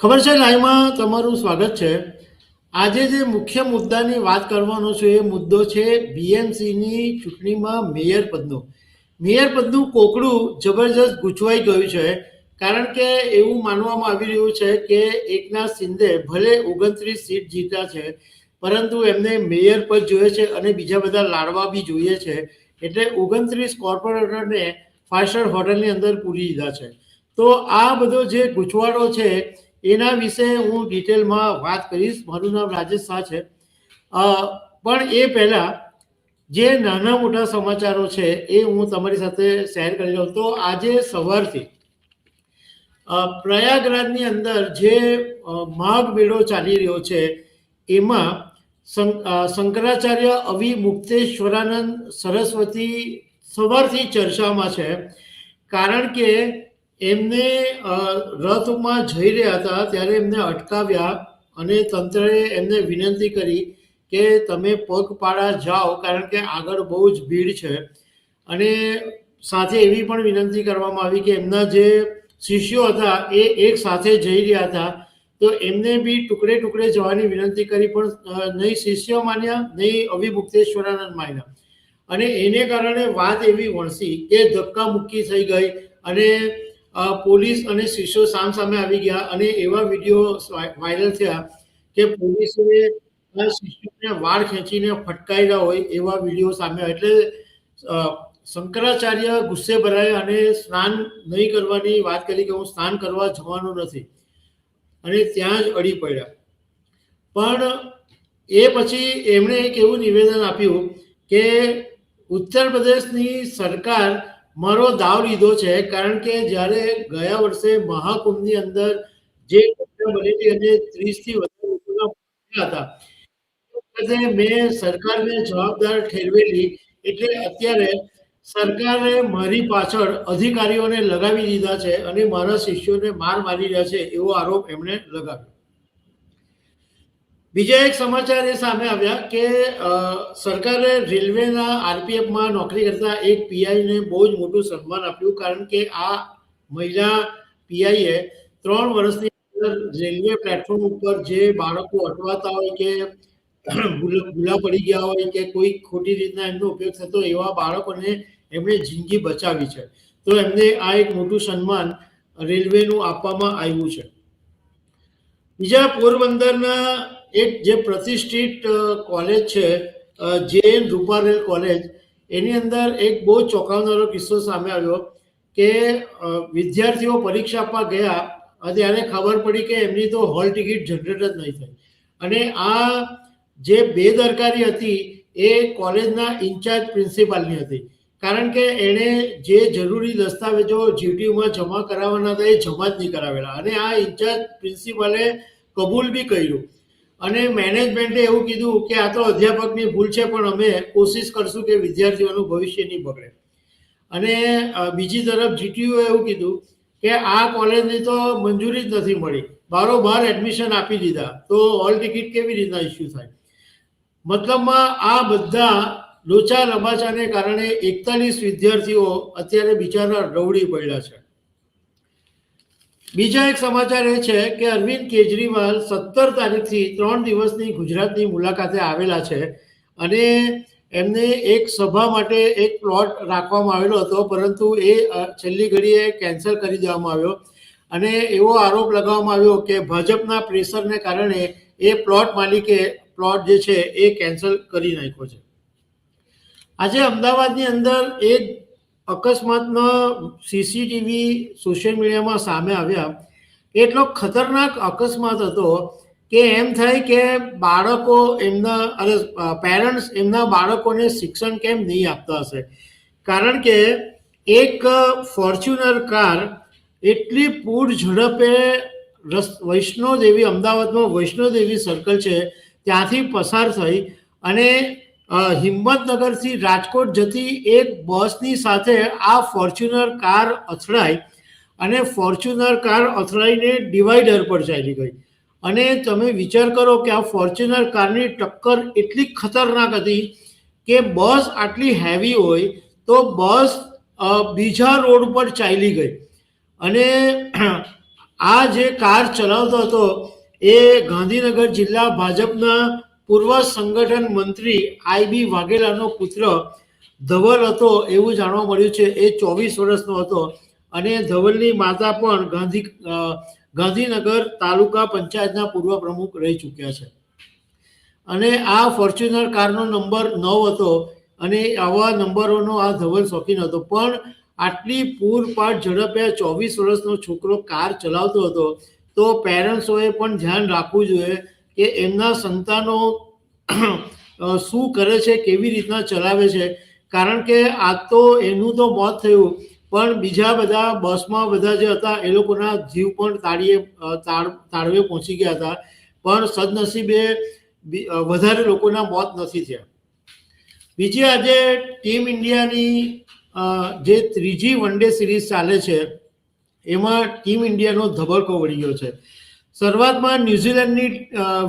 ખબર છે, લાઈવમાં તમારું સ્વાગત છે. આજે જે મુખ્ય મુદ્દાની વાત કરવાનો છે, એ મુદ્દો છે બીએમસીની ચૂંટણીમાં મેયર પદનો. મેયર પદનું કોકડું જબરજસ્ત ગૂંચવાઈ ગયું છે, કારણ કે એવું માનવામાં આવી રહ્યું છે કે એકનાથ શિંદે ભલે ઓગણત્રીસ સીટ જીત્યા છે, પરંતુ એમને મેયર પદ જોઈએ છે અને બીજા બધા લાડવા બી જોઈએ છે. એટલે ઓગણત્રીસ કોર્પોરેટરને ફાઇવ સ્ટાર હોટલની અંદર પૂરી દીધા છે. તો આ બધો જે ગૂંચવાડો છે એના વિશે હું ડિટેલમાં વાત કરીશ. મારું નામ રાજેશ શાહ છે. પણ એ પહેલાં જે નાના મોટા સમાચારો છે એ હું તમારી સાથે શેર કરી લઉં તો આજે સવારથી પ્રયાગરાજની અંદર જે માઘ મેળો ચાલી રહ્યો છે, એમાં શંકરાચાર્ય અવિ મુક્તેશ્વરાનંદ સરસ્વતી સવારથી ચર્ચામાં છે. કારણ કે એમને રથમાં જઈ રહ્યા હતા ત્યારે એમને અટકાવ્યા અને તંત્રએ એમને વિનંતી કરી કે તમે પગપાળા જાઓ કારણ કે આગળ બહુ જ ભીડ છે. અને સાથે એવી પણ વિનંતી કરવામાં આવી કે એમના જે શિષ્યો હતા એ એક સાથે જઈ રહ્યા હતા. તો એમને બી ટુકડે ટુકડે જવાની વિનંતી કરી પણ નહીં શિષ્યો માન્યા, નહીં અવિમુક્તેશ્વરાનંદ માન્યા. અને એને કારણે વાત એવી વણસી કે ધક્કા મુક્કી થઈ ગઈ અને પોલીસ અને શિષ્યો સામ સામે આવી ગયા અને એવા વીડિયો વાયરલ થયા કે પોલીસે શિષ્યોને વાળ ખેંચીને ફટકાર્યા હોય એવા વીડિયો સામે એટલે શંકરાચાર્ય ગુસ્સે ભરાયા અને સ્નાન નહીં કરવાની વાત કરી કે હું સ્નાન કરવા જવાનો નથી. અને ત્યાં જ અડી પડ્યા. પણ એ પછી એમણે એક એવું નિવેદન આપ્યું કે ઉત્તર પ્રદેશની સરકાર મારો દાવ લીધો છે, કારણ કે જ્યારે ગયા વર્ષે મહાકુંભની અંદર જે ઘટના બનેલી અને ત્રીસથી વધુ લોકોના હતા વખતે મેં સરકારને જવાબદાર ઠેરવેલી એટલે અત્યારે સરકારે મારી પાછળ અધિકારીઓને લગાવી દીધા છે અને મારા શિષ્યોને માર મારી રહ્યા છે એવો આરોપ એમણે લગાવ્યો. બીજા એક સમાચાર એ સામે આવ્યા કે સરકારે રેલવેના આરપીએફમાં નોકરી કરતા એક પીઆઈને બહુ જ મોટું સન્માન આપ્યું કારણ કે આ મહિલા પીઆઈએ ત્રણ વર્ષની અંદર રેલવે પ્લેટફોર્મ ઉપર જે બાળકો અટવાતા હોય કે ભૂલા પડી ગયા હોય કે કોઈ ખોટી રીતના એમનો ઉપયોગ થતો એવા બાળકોને એમણે જિંદગી બચાવી છે. તો એમને આ એક મોટું સન્માન રેલવેનું આપવામાં આવ્યું છે. બીજા પોરબંદરના એક જે પ્રતિષ્ઠિત કોલેજ છે જે જૈન રૂપારેલ કોલેજ, એની અંદર એક બહુ ચોંકાવનારો કિસ્સો સામે આવ્યો કે વિદ્યાર્થીઓ પરીક્ષા આપવા ગયા ત્યારે ખબર પડી કે એમની તો હોલ ટિકિટ જનરેટ જ નહીં થઈ. અને આ જે બેદરકારી હતી એ કોલેજના ઇન્ચાર્જ પ્રિન્સિપાલની હતી. કારણ કે એણે જે જરૂરી દસ્તાવેજો જીટીયુમાં જમા કરાવવાના હતા એ જમા જ નહીં કરાવેલા. અને આ ઇન્ચાર્જ પ્રિન્સિપાલે કબૂલ બી કર્યું. અને મેનેજમેન્ટે એવું કીધું કે આ તો અધ્યાપકની ભૂલ છે, પણ અમે કોશિશ કરશું કે વિદ્યાર્થીઓનું ભવિષ્ય નહીં બગડે. અને બીજી તરફ જીટીયુએ એવું કીધું કે આ કોલેજની તો મંજૂરી જ નથી મળી. બારોબાર એડમિશન આપી દીધા. તો હોલ ટિકિટ કેવી રીતના ઇસ્યુ થાય? મતલબમાં આ બધા લોચા રબાચાને કારણે એકતાલીસ વિદ્યાર્થીઓ અત્યારે બિચારા રવડી પડ્યા છે. બીજા એક સમાચાર એ છે કે અરવિંદ કેજરીવાલ સત્તર તારીખથી ત્રણ દિવસની ગુજરાતની મુલાકાતે આવેલા છે અને એમને એક સભા માટે એક પ્લોટ રાખવામાં આવેલો હતો, પરંતુ એ છેલ્લી ઘડીએ કેન્સલ કરી દેવામાં આવ્યો. અને એવો આરોપ લગાવવામાં આવ્યો કે ભાજપના પ્રેશરને કારણે એ પ્લોટ માલિકે પ્લોટ જે છે એ કેન્સલ કરી નાખ્યો છે. આજે અમદાવાદની અંદર એક અકસ્માતનો સીસીટીવી સોશિયલ મીડિયામાં સામે આવ્યા. એટલો ખતરનાક અકસ્માત હતો કે એમ થાય કે બાળકો એમના, અરે પેરેન્ટ્સ એમના બાળકોને શિક્ષણ કેમ નહીં આપતા હશે? કારણ કે એક ફોર્ચ્યુનર કાર એટલી પૂર ઝડપે રસ, વૈષ્ણોદેવી, અમદાવાદમાં વૈષ્ણોદેવી સર્કલ છે, ત્યાંથી પસાર થઈ અને હિંમતનગરથી રાજકોટ જતી એક બસની સાથે આ ફોર્ચ્યુનર કાર અથડાઈ અને ફોર્ચ્યુનર કાર અથડાઈને ડિવાઈડર પર ચાલી ગઈ. અને તમે વિચાર કરો કે આ ફોર્ચ્યુનર કારની ટક્કર એટલી ખતરનાક હતી કે બસ આટલી હેવી હોય તો બસ બીજા રોડ પર ચાલી ગઈ. અને આ જે કાર ચલાવતો હતો એ ગાંધીનગર જિલ્લા ભાજપના પૂર્વ સંગઠન મંત્રી આઈબી વાઘેલાનો પુત્ર ધવલ હતો એવું જાણવા મળ્યું છે. એ ચોવીસ વર્ષનો હતો અને ધવલની માતા પણ ગાંધી ગાંધીનગર તાલુકા પંચાયતના પૂર્વ પ્રમુખ રહી ચૂક્યા છે. અને આ ફોર્ચ્યુનર કારનો નંબર નવ હતો અને આવા નંબરોનો આ ધવલ શોખીન હતો. પણ આટલી પૂરપાટ ઝડપે ચોવીસ વર્ષનો છોકરો કાર ચલાવતો હતો તો પેરેન્ટ્સોએ પણ ધ્યાન રાખવું જોઈએ. કે એમના સંતાનો શું કરે છે, કેવી રીતના ચલાવે છે. કારણ કે આ તો એનું તો મોત થયું, પણ બીજા બધા બસમાં બધા જે હતા, એ લોકોના જીવ પણ તાળીએ તાળ, તાળવે પહોંચી ગયા હતા. પણ સદનસીબે વધારે લોકોના મોત નથી થયા. બીજી આજે ટીમ ઇન્ડિયાની જે ત્રીજી વન ડે સિરીઝ ચાલે છે, એમાં ટીમ ઇન્ડિયાનો ધબડકો વળી ગયો છે. શરૂઆતમાં ન્યુઝીલેન્ડની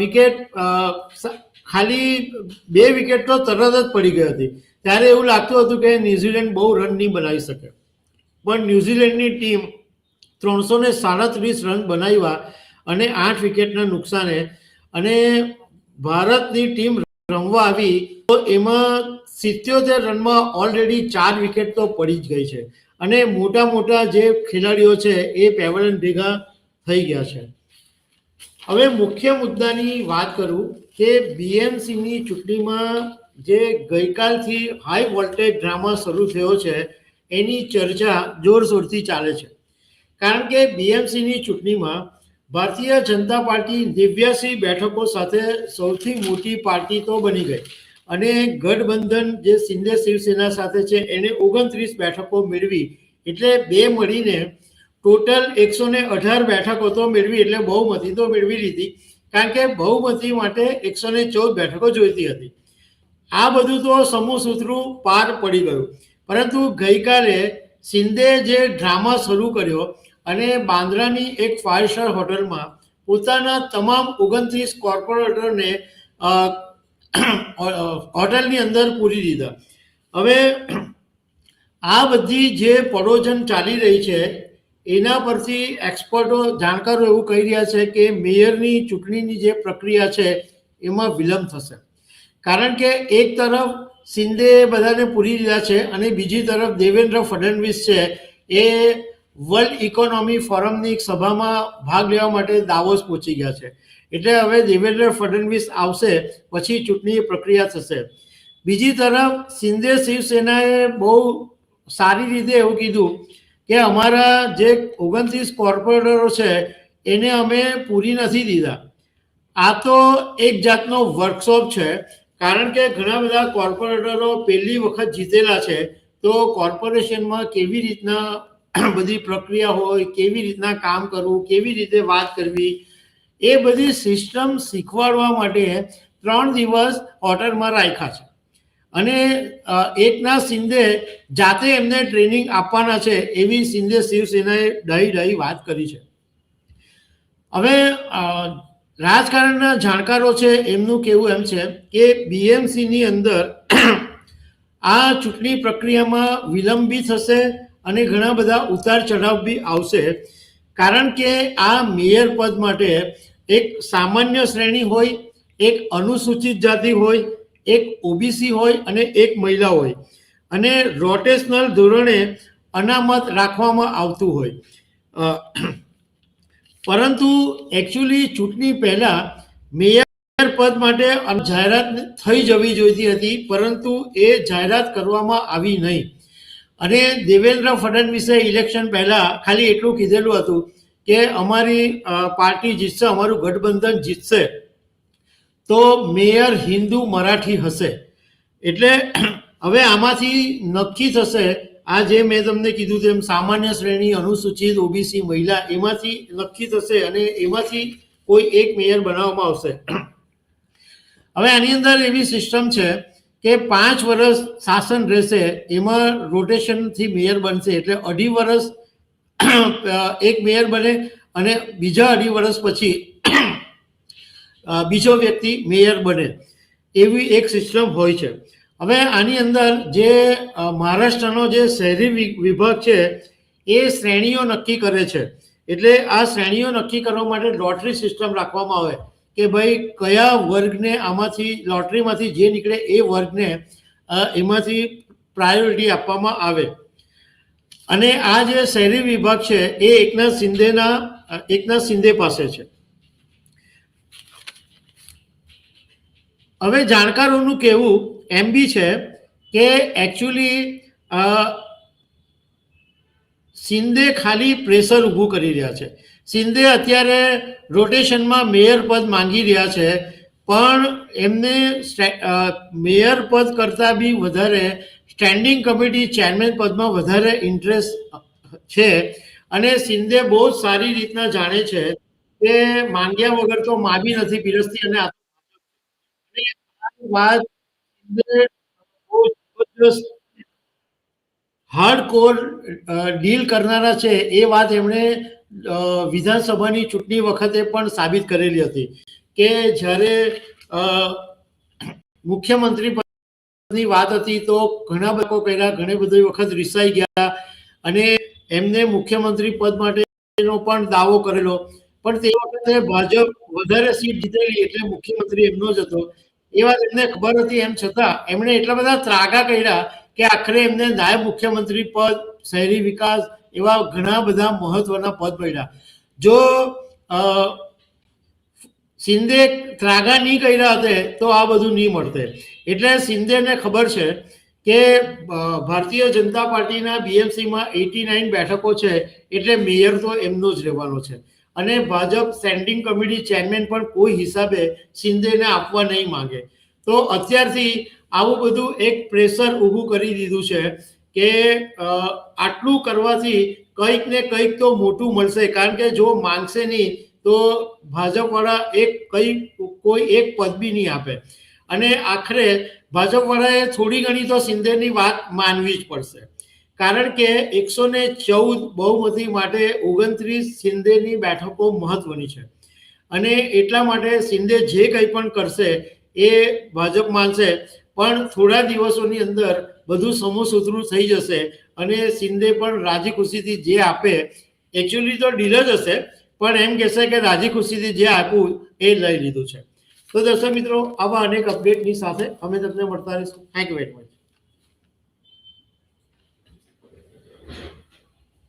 વિકેટ ખાલી બે વિકેટ તો તરત જ પડી ગઈ હતી. ત્યારે એવું લાગતું હતું કે ન્યુઝીલેન્ડ બહુ રન નહીં બનાવી શકે. પણ ન્યુઝીલેન્ડની ટીમ ત્રણસો ને સાડત્રીસ રન બનાવ્યા અને આઠ વિકેટના નુકસાને. અને ભારતની ટીમ રમવા આવી, તો એમાં સિત્યોતેર રનમાં ઓલરેડી ચાર વિકેટ તો પડી જ ગઈ છે. અને મોટા મોટા જે ખેલાડીઓ છે એ પેવેલન ભેગા થઈ ગયા છે. હવે મુખ્ય મુદ્દાની વાત કરું કે બીએમસીની ચૂંટણીમાં જે ગઈકાલથી હાઈ વોલ્ટેજ ડ્રામા શરૂ થયો છે, એની ચર્ચા જોરશોરથી ચાલે છે. કારણ કે બીએમસીની ચૂંટણીમાં ભારતીય જનતા પાર્ટી નેવ્યાસી બેઠકો સાથે સૌથી મોટી પાર્ટી તો બની ગઈ અને ગઠબંધન જે શિંદે શિવસેના સાથે છે, એને ઓગણત્રીસ બેઠકો મેળવી એટલે બે મળીને ટોટલ એકસો ને અઢાર બેઠકો તો મેળવી એટલે બહુમતી તો મેળવી લીધી. કારણ કે બહુમતી માટે એકસો ને ચૌદ બેઠકો જોઈતી હતી. આ બધું તો સમૂહ સૂત્રું પાર પડી ગયું. પરંતુ ગઈકાલે શિંદે જે ડ્રામા શરૂ કર્યો અને બાંદ્રાની એક ફાઇવ સ્ટાર હોટલમાં પોતાના તમામ ઓગણત્રીસ કોર્પોરેટરને હોટલની અંદર પૂરી દીધા. હવે આ બધી જે પડોજન ચાલી રહી છે એના પરથી એક્સપર્ટો જાણકારો એવું કહી રહ્યા છે કે મેયરની ચૂંટણીની જે પ્રક્રિયા છે, એમાં વિલંબ થશે. કારણ કે એક તરફ શિંદે બધાને પૂરી દીધા છે અને બીજી તરફ દેવેન્દ્ર ફડણવીસ છે, એ વર્લ્ડ ઇકોનોમી ફોરમની એક સભામાં ભાગ લેવા માટે દાવોસ પહોંચી ગયા છે. એટલે હવે દેવેન્દ્ર ફડણવીસ આવશે, પછી ચૂંટણી પ્રક્રિયા થશે. બીજી તરફ શિંદે શિવસેનાએ બહુ સારી રીતે એવું કીધું કે અમારા જે ઓગણત્રીસ કોર્પોરેટરો છે, એને અમે પૂરી નથી દીધા. આ તો એક જાતનો વર્કશોપ છે, કારણ કે ઘણા બધા કોર્પોરેટરો પહેલી વખત જીતેલા છે, તો કોર્પોરેશનમાં કેવી રીતના બધી પ્રક્રિયા હોય, કેવી રીતના કામ કરવું, કેવી રીતે વાત કરવી, એ બધી સિસ્ટમ શીખવાડવા માટે ત્રણ દિવસ હોટલમાં રાખ્યા છે. અને એકના શિંદે જાતે એમને ટ્રેનિંગ આપવાના છે એવી શિંદે શિવસેનાએ ડહી ડહી વાત કરી છે. હવે રાજકારણના જાણકારો છે એમનું કહેવું એમ છે કે બીએમસીની અંદર આ ચૂંટણી પ્રક્રિયામાં વિલંબ થશે અને ઘણા બધા ઉતાર ચઢાવ બી આવશે. કારણ કે આ મેયર પદ માટે એક સામાન્ય શ્રેણી હોય, એક અનુસૂચિત જાતિ હોય એક ઓબીસી હોય અને એક મહિલા હોય. અને રોટેશનલ ધોરણે અનામત રાખવામાં આવતું હોય. પરંતુ એકચ્યુઅલી ચૂંટણી પહેલાં મેયર પદ માટે જાહેરાત થઈ જવી જોઈતી હતી, પરંતુ એ જાહેરાત કરવામાં આવી નહીં. અને દેવેન્દ્ર ફડણવીસે ઇલેક્શન પહેલાં ખાલી એટલું કીધેલું હતું કે અમારી પાર્ટી જીતશે, અમારું ગઠબંધન જીતશે. તો મેયર હિન્દુ મરાઠી હશે. એટલે હવે આમાંથી નક્કી થશે, આ જે મેં તમને કીધું તેમ સામાન્ય શ્રેણી અનુસૂચિત ઓબીસી મહિલા, એમાંથી નક્કી થશે અને એમાંથી કોઈ એક મેયર બનાવવામાં આવશે. હવે આની અંદર એવી સિસ્ટમ છે કે પાંચ વર્ષ શાસન રહેશે, એમાં રોટેશનથી મેયર બનશે, એટલે અઢી વર્ષ એક મેયર બને અને બીજા અઢી વર્ષ પછી બીજો વ્યક્તિ મેયર બને, એવી એક સિસ્ટમ હોય છે. હવે આની અંદર જે મહારાષ્ટ્રનો જે શહેરી વિભાગ છે, એ શ્રેણીઓ નક્કી કરે છે. એટલે આ શ્રેણીઓ નક્કી કરવા માટે લોટરી સિસ્ટમ રાખવામાં આવે કે ભાઈ કયા વર્ગને આમાંથી, લોટરીમાંથી જે નીકળે એ વર્ગને એમાંથી પ્રાયોરિટી આપવામાં આવે. અને આ જે શહેરી વિભાગ છે, એ એકનાથ શિંદેના એકનાથ શિંદે પાસે છે. હવે જાણકારોનું કહેવું એમ બી છે કે એકચ્યુઅલી શિંદે ખાલી પ્રેશર ઊભું કરી રહ્યા છે. શિંદે અત્યારે રોટેશનમાં મેયર પદ માંગી રહ્યા છે, પણ એમને મેયર પદ કરતાં બી વધારે સ્ટેન્ડિંગ કમિટી ચેરમેન પદમાં વધારે ઇન્ટરેસ્ટ છે અને શિંદે બહુ સારી રીતના જાણે છે કે માંગ્યા વગર તો માં બી નથી પીરસતી અને વાત શિંદે બહુ હાર્ડ કોર ડીલ કરનારા છે, એ વાત એમણે વિધાનસભાની ચૂંટણી વખતે પણ સાબિત કરેલી હતી કે જ્યારે મુખ્યમંત્રી પદની વાત હતી તો ઘણા લોકો પહેલા ઘણી બધી વખત રિસાઈ ગયા અને એમને મુખ્યમંત્રી પદ માટેનો પણ દાવો કરેલો. પણ તે વખતે ભાજપ વધારે સીટ જીતેલી એટલે મુખ્યમંત્રી એમનો જ હતો. એ એમને ખબર હતી એમ છતાં એમણે એટલા બધા ત્રાગા કર્યા કે આખરે એમને નાયબ મુખ્યમંત્રી પદ, શહેરી વિકાસ એવા ઘણા બધા મહત્વના પદ પડ્યા. જો શિંદે ત્રાગા નહીં કર્યા હતે તો આ બધું નહીં મળતે. એટલે શિંદેને ખબર છે કે ભારતીય જનતા પાર્ટીના બીએમસીમાં એટી નાઇન બેઠકો છે, એટલે મેયર તો એમનો જ રહેવાનો છે. અને ભાજપ સ્ટેન્ડિંગ કમિટી ચેરમેન પણ કોઈ હિસાબે શિંદેને આપવા નહીં માંગે. તો અત્યારથી આવું બધું એક પ્રેશર ઊભું કરી દીધું છે કે આટલું કરવાથી કંઈક ને કંઈક તો મોટું મળશે. કારણ કે જો માંગશે નહીં, તો ભાજપવાળા એક કઈ, કોઈ એક પદ બી નહીં આપે. અને આખરે ભાજપવાળાએ થોડી ઘણી તો શિંદેની વાત માનવી જ પડશે. કારણ કે એકસો ને ચૌદ બહુમતી માટે ઓગણત્રીસ શિંદેની બેઠકો મહત્વની છે. અને એટલા માટે શિંદે જે કંઈ પણ કરશે એ ભાજપ માનશે, પણ થોડા દિવસોની અંદર બધું સમૂહસૂત્રું થઈ જશે અને શિંદે પણ રાજી ખુશીથી જે આપે એકચ્યુઅલી તો ડીલ જ હશે, પણ એમ કહેશે કે રાજી ખુશીથી જે આપવું એ લઈ લીધું છે. તો દર્શક મિત્રો, આવા અનેક અપડેટની સાથે અમે તમને મળતા રહીશું. Thank you very much